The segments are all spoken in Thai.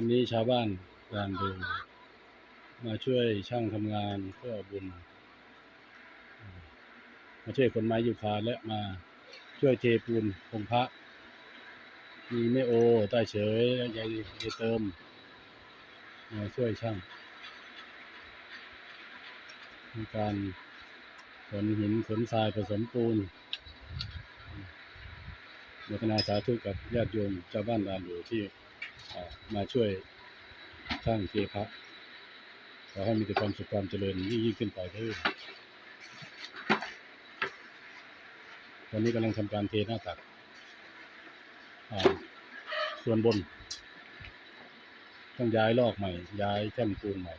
วันนี้ชาวบ้านด่านดูมาช่วยช่างทำงานเพื่อบุญ มาช่วยคนไม้ยูคาและมาช่วยเทปูนองพระ มีแม่โอใต้เฉยยายยายเติม มาช่วยช่างในการขนหินขนทรายผสมปูน โมทนาสาธุกับญาติโยมชาวบ้านด่านอยู่ที่มาช่วยช่างเทพระขอให้มีแต่ความสุขความเจริญยิ่งยิ่งขึ้นไปเรื่อยตอนนี้กำลังทำการเทหน้าตักส่วนบน ต้องย้ายลอกใหม่ ย้ายแท่นปูนใหม่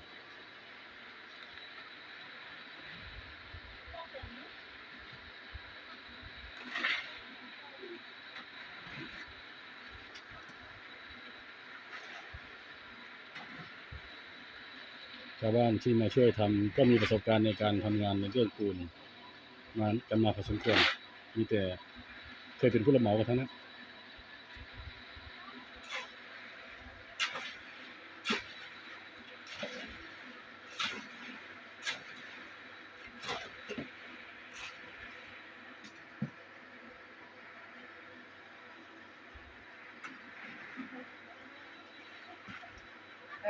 ชาวบ้านที่มาช่วยทำก็มีประสบการณ์ในการทำงานในเรื่องปูนมากันมาผสมควนมีแต่เคยเป็นผู้รับเหมากันทั้งนั้นเอ